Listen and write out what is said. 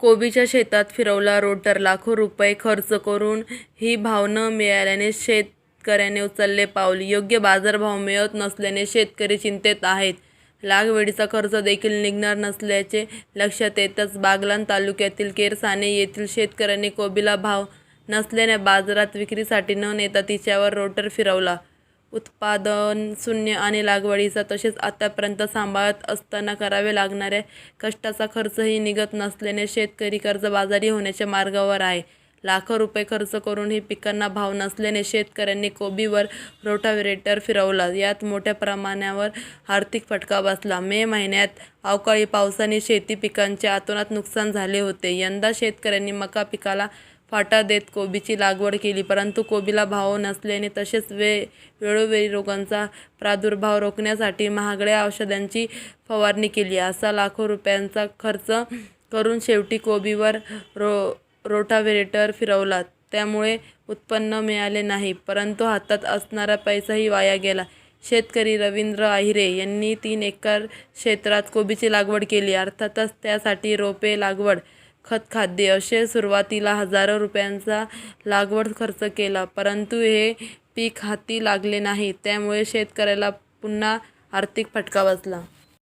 कोबीच्या शेतात फिरवला रोटर, लाखो रुपये खर्च करूनही भाव न मिळाल्याने शेतकऱ्याने उचलले पाऊल, योग्य बाजारभाव मिळत नसल्याने शेतकरी चिंतेत आहेत. लागवडीचा खर्च देखील निघणार नसल्याचे लक्षात येताच बागलाण तालुक्यातील केरसाने येथील शेतकऱ्यांनी कोबीला भाव नसल्याने बाजारात विक्रीसाठी न नेता तिच्यावर रोटर फिरवला. उत्पादन शून्य आणि लागवडीचा तसेच आतापर्यंत सांभाळत असताना करावे लागणाऱ्या कष्टाचा खर्चही निघत नसल्याने शेतकरी कर्जबाजारी होण्याच्या मार्गावर आहे. लाखो रुपये खर्च करूनही पिकांना भाव नसल्याने शेतकऱ्यांनी कोबीवर रोटावेटर फिरवला. यात मोठ्या प्रमाणावर आर्थिक फटका बसला. मे महिन्यात अवकाळी पावसाने शेती पिकांचे आतोनात नुकसान झाले होते. यंदा शेतकऱ्यांनी मका पिकाला फाटा देत कोबीची लागवड केली परंतु कोबीला भाव नसल्याने तसेच वे वेळोवेळी रोगांचा प्रादुर्भाव रोखण्यासाठी महागड्या औषधांची फवारणी केली असा लाखो रुपयांचा खर्च करून शेवटी कोबीवर रो रोटाव्हेटर फिरवला त्यामुळे उत्पन्न मिळाले नाही परंतु हातात असणारा पैसाही वाया गेला. शेतकरी रवींद्र आहिरे यांनी तीन एकर क्षेत्रात कोबीची लागवड केली. अर्थातच त्यासाठी रोपे, लागवड, खतखाद्ये असे सुरुवातीला हजारो रुपयांचा लागवड खर्च केला परंतु हे पीक हाती लागले नाही त्यामुळे शेतकऱ्याला पुन्हा आर्थिक फटका बसला.